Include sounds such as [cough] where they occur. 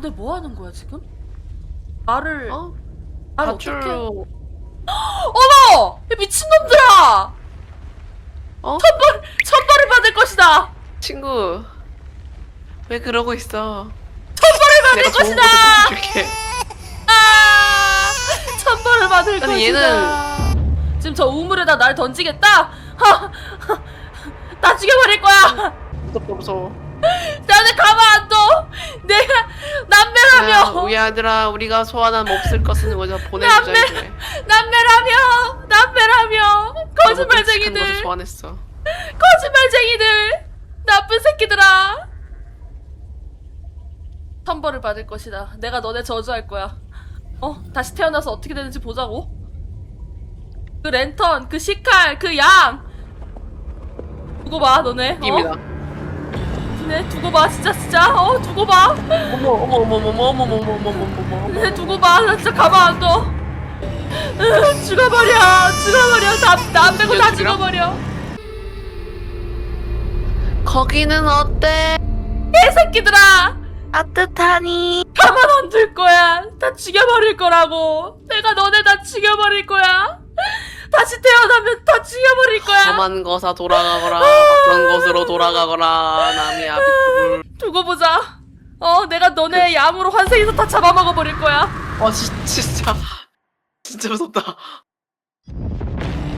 너네 뭐 하는 거야 지금? 말을 어? 말 밧줄 어떻게? [gasps] 어머! 이 미친놈들아! 어? 천벌 천벌을 받을 것이다. 친구 왜 그러고 있어? 천벌을 받을 내가 좋은 것이다. 줄게. 아! 천벌을 받을 아니, 것이다. 지금 저 우물에다 날 던지겠다. 하! 나 죽여버릴 거야. 무섭다 무서워. 나는 가만 아들아 우리가 소환한 몹쓸 것은 먼저 보내주자 남매- 이제. 남매라며. 남매라며. 거짓말쟁이들. 소환했어. 거짓말쟁이들. 나쁜 새끼들아. 천벌을 받을 것이다. 내가 너네 저주할 거야. 어, 다시 태어나서 어떻게 되는지 보자고. 그 랜턴, 그 식칼, 그 양. 두고 봐, 너네. 입니다. 어? 너네 두고 봐, 진짜 진짜. 어, 두고 봐. 어머 어머 어머 어머 어머 어머 어머 어머 어머. 네, 두고 봐. 나 진짜 가만 안 둬. 으, 죽어버려. 죽어버려. 다, 나 빼고 다? 죽어버려. 거기는 어때? 개새끼들아. 따뜻하니? 가만 안 둘 거야. 다 죽여버릴 거라고. 내가 너네 다 죽여버릴 거야. 다시 태어나면 다 죽여버릴 거야. 험한 거사 돌아가거라. 돌아가거라. 남이 아비토를. [laughs] 두고 보자. 어, 내가 너네 양으로 환생해서 다 잡아먹어 버릴 거야. 와 진- 진짜 [laughs] 진짜 무섭다.